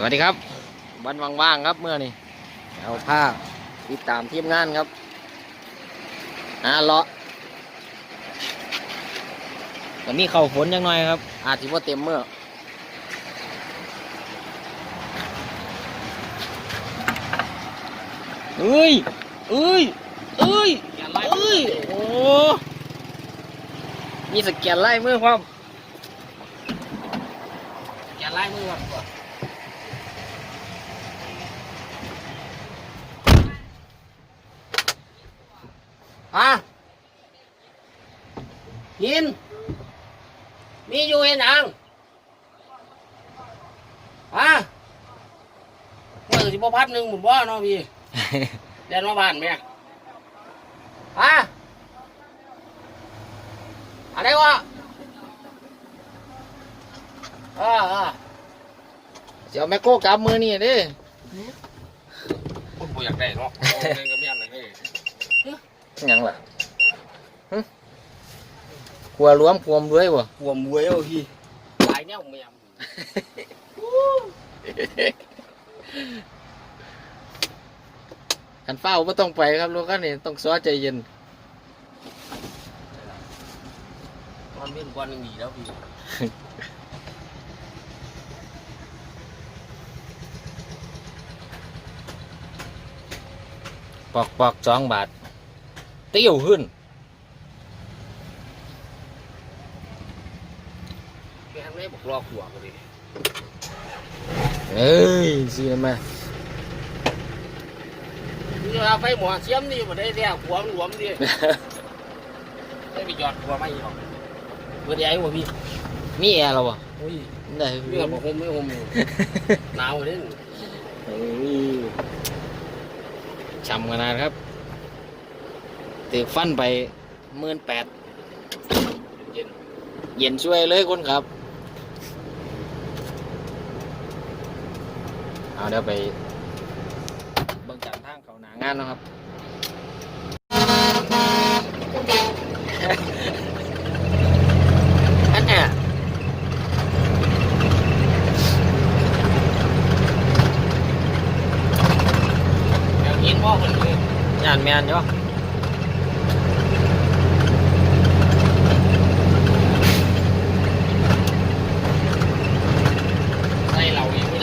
สวัสดีครับวันว่างๆครับเมื่อนี่เอาผ้าติดตามทีมงานครับอาเลาะแต่มีเข่าฝนยังหน่อยครับ อาจจะว่าเต็มเมื่อเอ้ยเอ้ยเอ้ยเอ้ยโอ้มีสแกนไล่มือความสแกนไล่มือครับ ฮะยิน มีอยู่เห็นอังฮะเมื่อสิบพัดหนึ่งหมู่บ้านเนาะพี่เดินมาบ้านแม่ฮะอะไรวะเออเออเดี๋ยวแมคโครกลับมือนี่เดิคุณบ่อยากได้เนาะเดินกับเมียนเล ยยังล่ะหึขัวรวมพวมด้วยบ่หัวมวยเอาพี่หลายแนวเมียมขันเฝ้าไม่ต้องไปครับลูกกันนี่ต้องซ้อใจเย็นมันเป็นกวนหนึ่งดีแล้วพี่ปอกปอกสองบาท เตี้ยวขึ้นไปทำได้บอกรอขวบเลยเอ้ยสิมานี่เราไปหมอเสียมนี่มาได้แล้วขวมหลวมดิได้ไปหยอดขวไม่หรอกเพื่อใหญ่กว่าพี่มีแอร์เราบ่โอ้ยได้เรื่องบอกผมไม่ผมอยู่หนาวเลยเอ้ยช้ำขนาดครับ ตึกฟันไปหมื่นแปดเย็นช่วยเลยคนครับ เอาเดี๋ยวไปเบิ่งจากทางเขาหนางานนะครับ อันเนี้ยเดี๋ยวยินพ่อคนเลยยานแมนเนาะ ใส่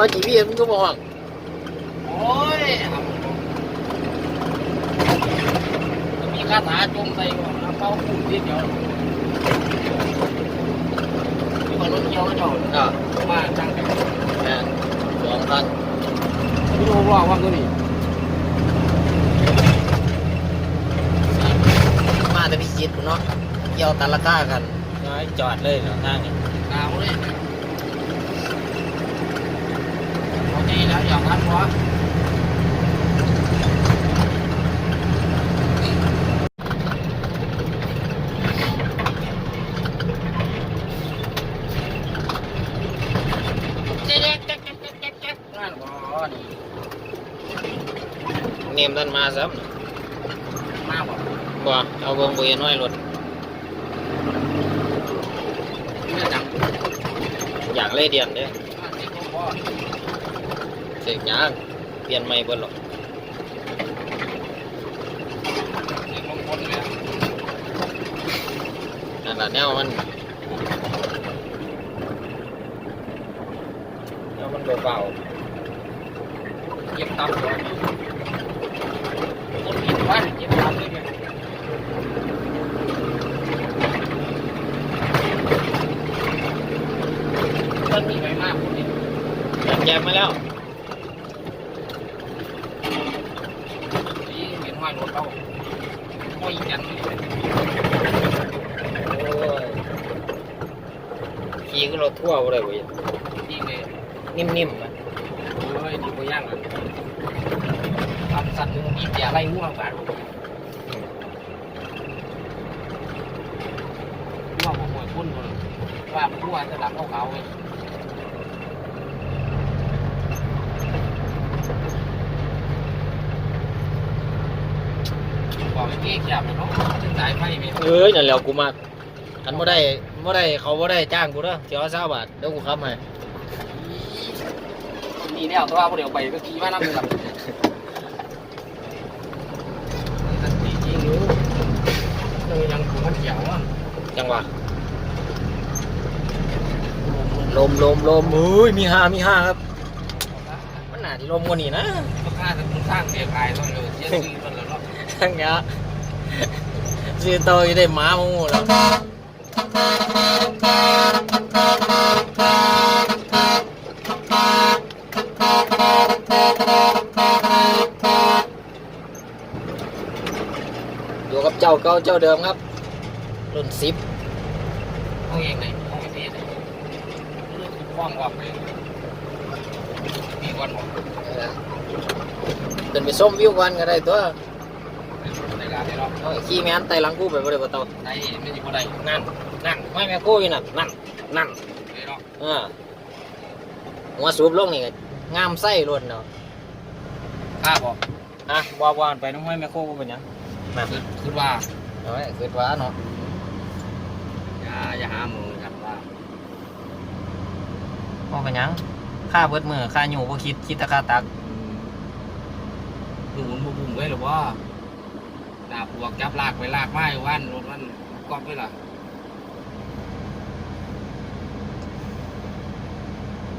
เดี๋ยวมันบอกเนี่ยเดี๋ยวต้องวันมันก็มันก็ลอยเดี๋ยวนี่มีอะไรบ้างจากการปลูกได้เป็นไงนี่ได้แบบจีนมีบ่พอเรียกมานำเอาจีพีมันก็บอกโอ้ยมีคาถาจมใส่ก่อนแล้วเขาพูดทีเดียวมีคนรถเกี่ยวก็จอดอ่ามาจังกันแม่นสองพันไม่รู้ว่าว่าตัวนี้มาแต่พิจิตรเนาะเกี่ยวตันราคากันน้อยจอดเลยเนาะทางนี้หนาวเลย เอาใจแล้วอยากทันวะเจ๊กเจ๊ กเจ๊กเจ๊กเจ๊กเจ๊กนั่นบ่นี่เนียมท่านมาซ้มาบ่ำบ่เอาเบิ่งบ่เห็นน้อยรถเรื่องจังอยากเลยเดียนเด้มาเจ๊กบ่เสกยางเปลี่ยนใหม่เบิดหรอกเจ๊กบางคนเนี่ยนั่นล่ะแนวมันแนวมันเบาเก็บตับก่อนคนกินบ้านเก็บตับเลยเนี่ยมันมีไปมากคนนี้ๆจัดแจมมาแล้ว นี่เห็นห้อยรถเราห้อยยันเลยโอ้ยขี่ก็รถทั่วบ่ได้เว้ยนี่เลยนิ่มๆอะโอ้ยดีกว่าย่างเลยทำสัตว์หนึ่งบีบแย่ไล่ง่วงบาดผมง่วงของหวยพุ่นเลยว่ามันง่วงจะหลับเขาเขาๆเลย บอกไอ้เก๊กจับเลยเนาะถึงสายไฟไหมเอ้ยนั่นแหล้วกูมากอันบ่ได้บ่ได้เขาบ่ได้จ้างกูเด้อเที่ยวละ20บาทเดี๋ยวกูขับให้นี่เนี่ยตัวพวกเดี๋ยวไปก็ขี่มานั่งเลยครับจริงจริงอยู่ยังยังถูกมันเขียวอะจังหวะลมลมลมเอ้ยมีห้ามีห้าครับ มันน่าที่ลมกว่านี้นะก็ค่าจะมึงสร้างเบียร์กายต้องเลยเสียชื่อมันเลยเนาะ ทั้งเนี้ย ซื้อโตจะได้หมามาหมูแล้วอยู่กับเจ้าเก่าเจ้าเดิมครับรุ่นสิบห้องเองไหนห้องเองไหนเรื่องว่างว่างไปมีวันหมดเป็นไปส้มวิวกันก็ได้ตัวานนี้เนาะเอาไอ้ขี้แม่นไต่หลังกูไปบ่ได้บ่เตาได้ไม่ใช่บ่ได้นั่นนั่นไม่แม่กูอยู่นั่นนั่นนั่นเลยเนาะเออหัวสูบลงนี่ก็งามไส้ล้วนเนาะข้าบอกอะว่าว่าไปน้องห้อยแม่โคบ่เป็นหยังนั่นคือคือว่าเอาไว้คิดว่าเนาะอย่าอย่าหามือครับว่าบ่เป็นหยังค่าเบิดมือค่าอยู่บ่คิดคิดแต่ค่าตักดูมันบุ้มไว้หรือว่า ดาบวกจับลากไปลากไม้วันรถมันกอบไปล่ะ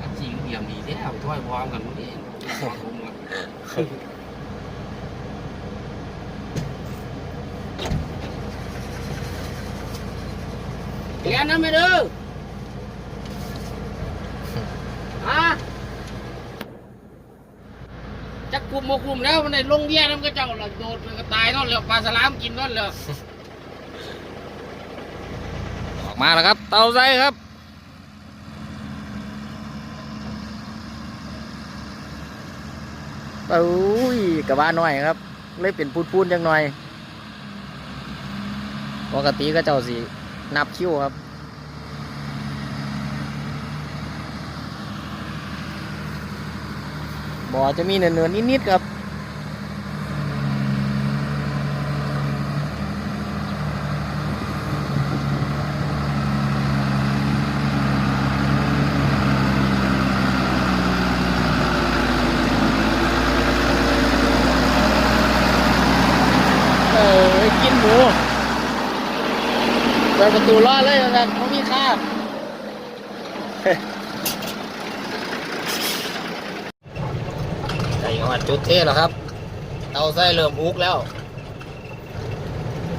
กับจริงเบี่ยมดีแล้วถ้วยพร้อมกันหมดเองพร้อมผมอะเรียนนะไม่ดื้อฮะจักกลุ่มโมกลุ่มแล้วมันในลงเบี้ยน้ำก็เจ้าละโดดมันก็ ตายนั่นเลยปลาสลามกินนั่นเลยออกมาแล้วครับ เตาไส้ครับโอ้ยกระบะน้อยครับเลยเป็นพูนๆจังหน่อยปกติก็เจ้าสินับคิวครับบ่อจะมีเนือนๆนิดๆครับ เออกินหมูเปิดประตูรอดเลยนะเขามีค่าใส่เข้ามาจุดเทแล้วครับ เตาไส้เริ่มอุกแล้ว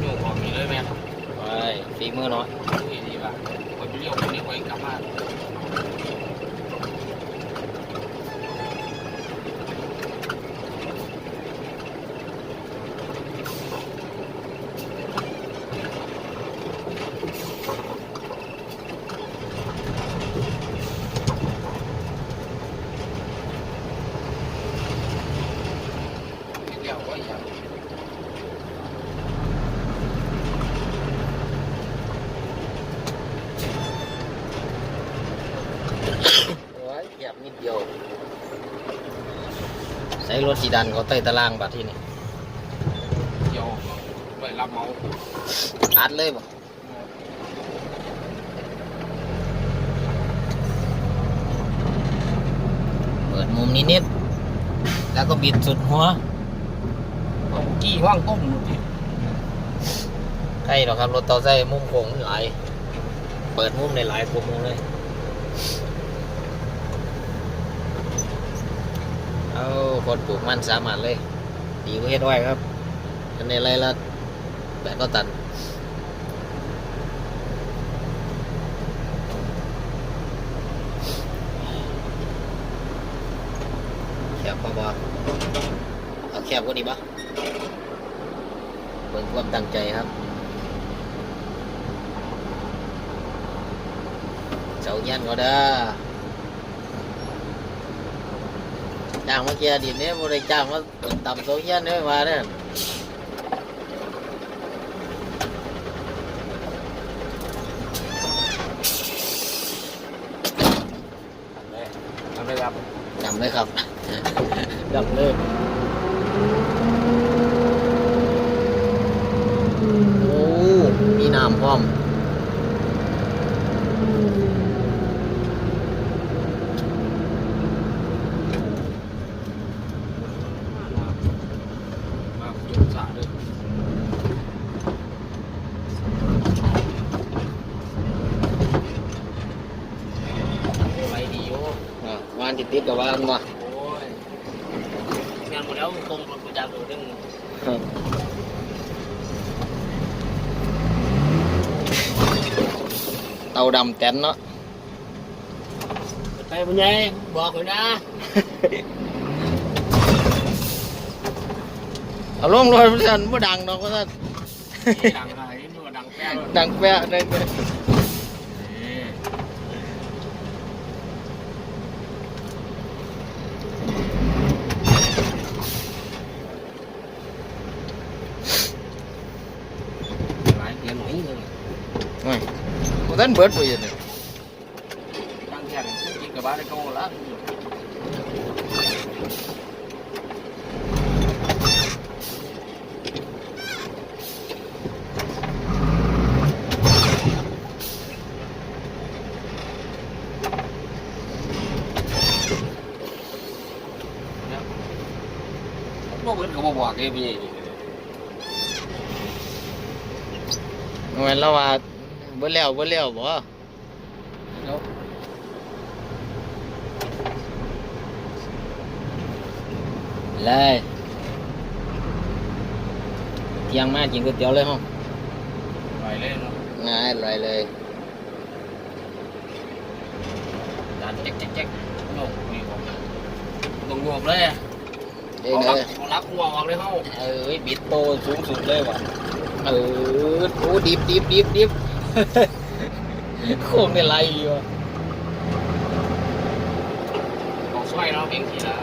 อยู่ของมีเลยแม่ไปฝีมือน้อยดีดีป่ะคนไปเลี้ยวคนนี้ไว้กลับมาเลี้ยวไว้อย่าง โอ้ยเหยียบ นิดเดียว ใส่รถสีดันเขาใต้ตารางบัดที่นี่เดียวไปรับเมาอัดเลยบ่เปิดมุมนี้นิดแล้วก็บิดสุดหัวเอากี้ว่างต้มหมดทีใกล้หรอกครับ รถเตาไส้มุมโค้งมันหลาย เปิดมุมในหลายกว่ามุมเลย เอาคนปลูกมันสามารถเลย ดีกว่าเฮ็ดไว้ครับอันนี้ไรละแปดก็ตันแคบพอบ่เอาแคบกว่านี้บ่เบิ่งความตั้งใจครับเจ้าเงี้ยนก็เด้อ จ้างมาเกียร์ดินเนี่ยบริจ้างมาต่ำโซเชียลเนี่ยมาเนี่ยทำเลยครับจำเลยครับจำเลยโอ้มีน้ำพร้อม มาจุดสาเลยไปดีโย อะ วานติดติดกับวานมาโอ้ยงานหมดแล้วตรงรถประจำตัวนึง เตาดำแตนเนาะ ไปเป็นไงบอกเลยนะ เอาลงรถมันสั่นบ่ดังดอกว่าซั่น ดังอะไรนี่ว่าดังแป้ง ดังแปะดังแปะ หลายเกียร์หน่อยนึง โอ้ยบ่ทั นเบิดบ่อยู่นี่ตั้งแค่กินกับบ้านได้โตแล้วบ่เบิดก็บ่บอกเด้พี่แม่นแล้วว่า บ่แล้วบ่แล้วบ่แล้วเลยเที่ยงมากินก๋วยเตี๋ยวเลยห้องไปเลยเนาะง่ายอร่อยเลยจานแจ๊กแจ๊กแจ๊กโยกนี่ผมต้องโยกเลยเอ้ยเอาเลรัยกเอารักหัวออกเลยเฮาเอ้ยบิดโตสูงสุดเลยว่ะเออโอ้ดิบดิบดิบดิบ โค้งในไรอยู่ว่ะบอกซอยเราเพียงทีละ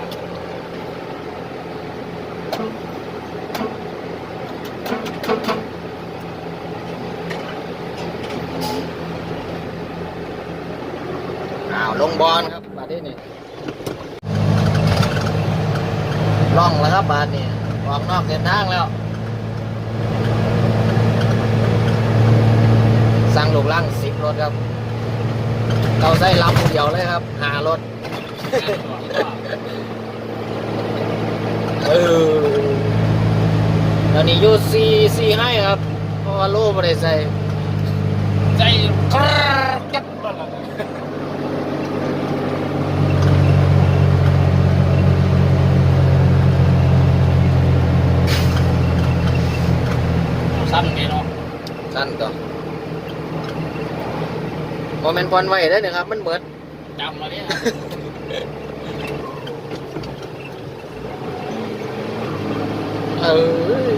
อ้าวลงบอลครับบาดนี้นี่ล่องแล้วครับบาดนี้ออกนอกเดินทางแล้ว สั่งลูกล่างสิบรถครับ เราใส่ลำผู้เดียวเลยครับ หารถ เออแล้วนี่อยูซีซีให้ครับ เพราะว่าโล่ไม่ได้ใส่ใจกรดจัดบ้านละสั้นไงเนาะสั้นต่อ โมเมนต์พรไว้ได้อเนี่ยครับ มันเหมือนจำมาเนี่ยเออ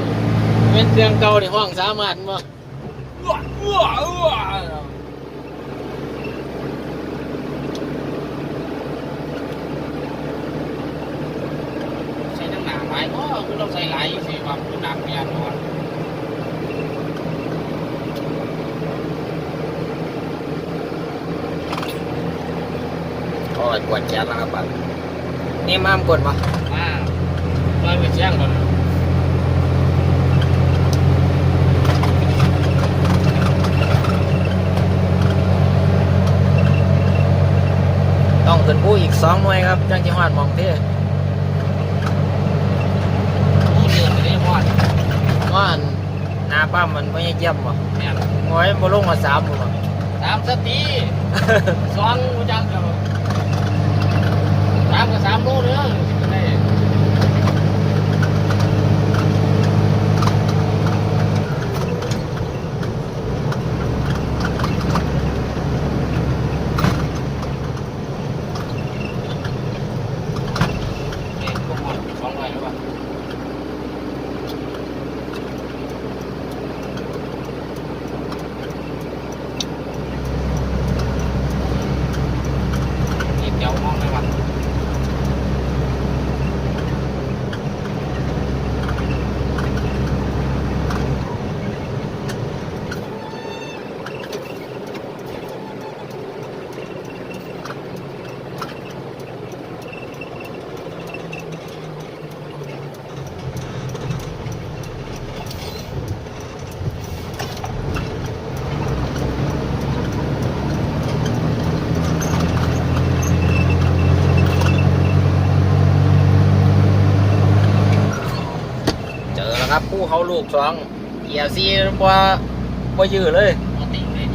เป็นเสียงเก่าในห้องสามารถมาอ้วอ้วอ้วใส่ทั้งหนาไม้ก็คือเราใส่หลายสิว่าคือหนักเมียนอนโอ้ย ปวดแขนแล้วครับบัดนี่มามกดมามาร้อยไปเชียงก่อนต้องขึ้นผู้อีกสองหน่วยครับจังจังหวัดมองที่ผู้เดือนไม่ได้พอดว่าอันหน้าปั๊มมันไม่เยี่ยมบ่แม่นงอยบ่ลงมาสามบ่สามสตี สองกูจังกับสามกับสามโลเด้อได้เด็กพวกมันสองร้อยแล้วป่ะ ครับผู้ เขาลูกสองเกียร์ซีบ่บ่ยื้อเลยมาติ่งเลย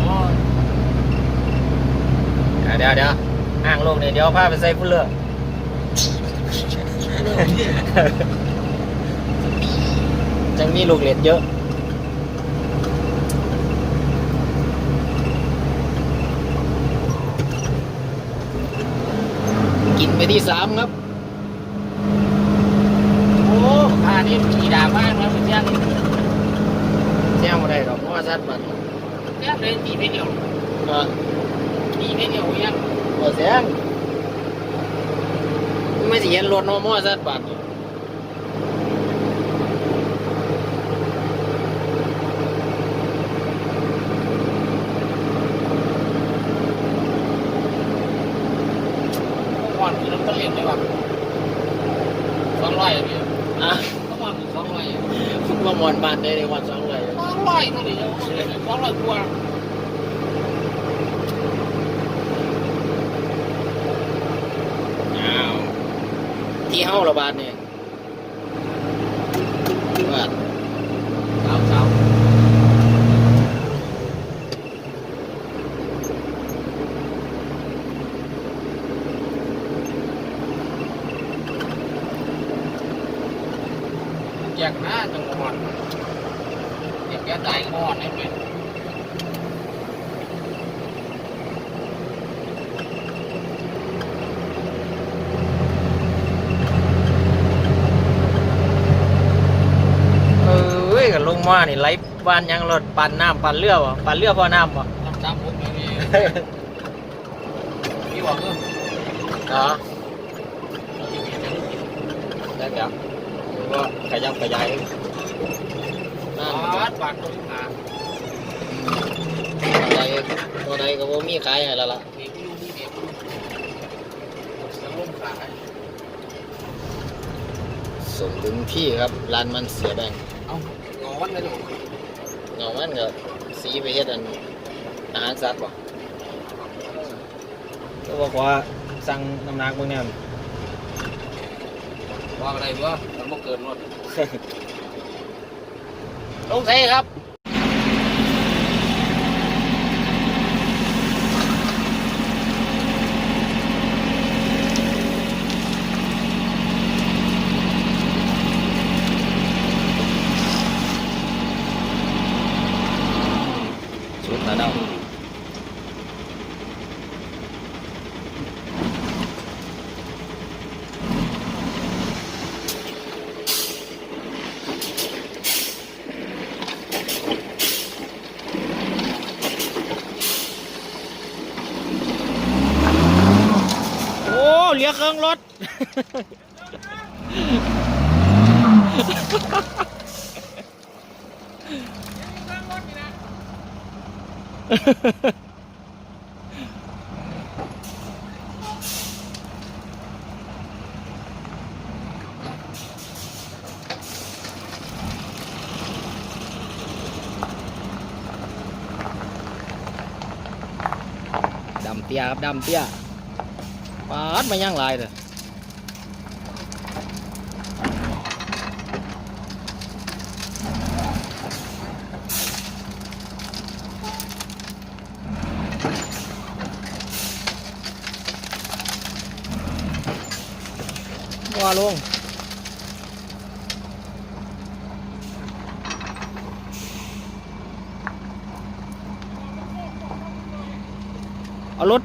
โอ้ยเดี๋ยวเดี๋ยวห่างลงเนี่ยเดี๋ยวพาไปใส่พุ่นเลือกเรื่องนี้จังมีลูกเล็ดเยอะกินไปที่สามครับ โอ้ข้านี่ขี่ด่ามากนะเป็นเที่ยงนี่แจ้งมาได้หรอกเพราะว่าชัดมันแค่เลยตีไปเดียวเออตีไปเดียวยังบ่แซงไม่สิเห็นรถเนอมอชัดบัดนี่ ก่อนคือน้ำต้นเหล็กเลยว่ะสองร้อยพี่ อะ ก็มาถึงสองร้อย มามอนบ้านได้ในวันสองเลย สองร้อยเท่านี้สองร้อยกว่า อ้าว ที่เฮ้าระบาดนี่ว่าสาวสาวอยากหน้าจังหวัดอยากแก้ตายก็อ่อนได้ไหมเออเว้ยกันลง มานี่ไหลบ้านยังรถปั่นน้ำปั่นเรือบ่ปั่นเรือพอน้ำบ่ทำตามผมอย่างนี้พี่บอกเอออ๋อเราจะมีแต่ลูกกินได้แล้วหรือว่าขยับขยายน้ำบาทบาทตัวที่หาใดตัวใดก็บ่มีขายให้แล้วล่ะเบรกไม่รู้นี่เบรกไม่รู้จะล่มขาส่งถึงที่ครับร้านมันเสียแบงเอางอวันเลยหนูเงามันก็สีไปเฮ็ดอันอาหารสัตว์บ่ก็บอกว่าสั่งน้ำหนักเบิ่งแนวนี่ว่าอะไรวะมันบ่เกินหมดลงใส่ครับ สุดแล้วเนาะโอ้เหลือเครื่องรถ ดำเตี้ยครับดำเตี้ยปาดมาย่างห ลายเลยว่าลงเอารถ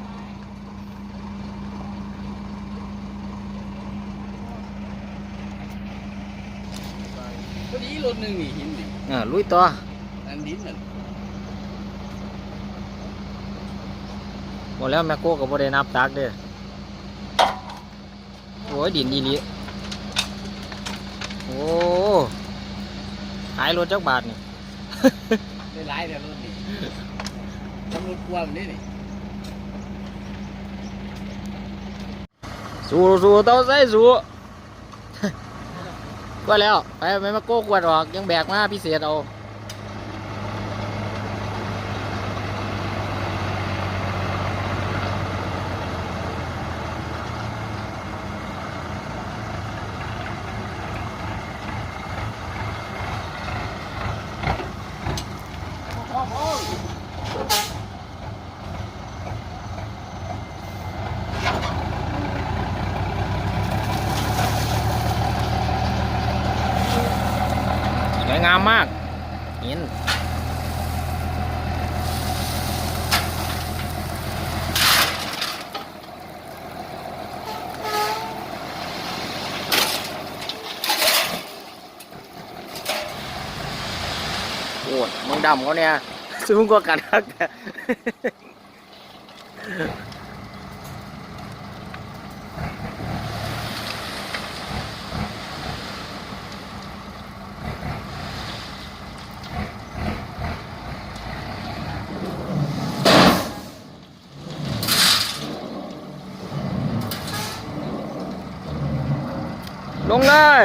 พอดีรถหนึ่งนี่หินดิอ่าลุยต่ออันดินนั่นหมดแล้วแม่โก้ก็บ่ได้นับตักเด้อโอ้ยดินดีลี โอ้ขายรถจักบาทนี่ ได้หลายแต่รถนี่ตำรวจกลัวมันนี่นี่สู้สู้เต้าใส่สู้ ก็แล้ว ไปไม่มาโก้ขวดออก ยังแบกมาพิเศษเอา งามมากหินโอ้ยมึง ดำเขาเนี่ยสูงกว่ากันครับลงเลย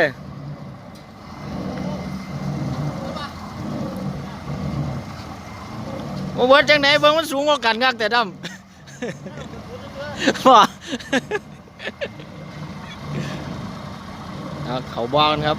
โอ้เบิร์ดจังไหนเบิ่งมันสูงกว่ากันงักแต่ดำว่าเอาเขาบ้านครับ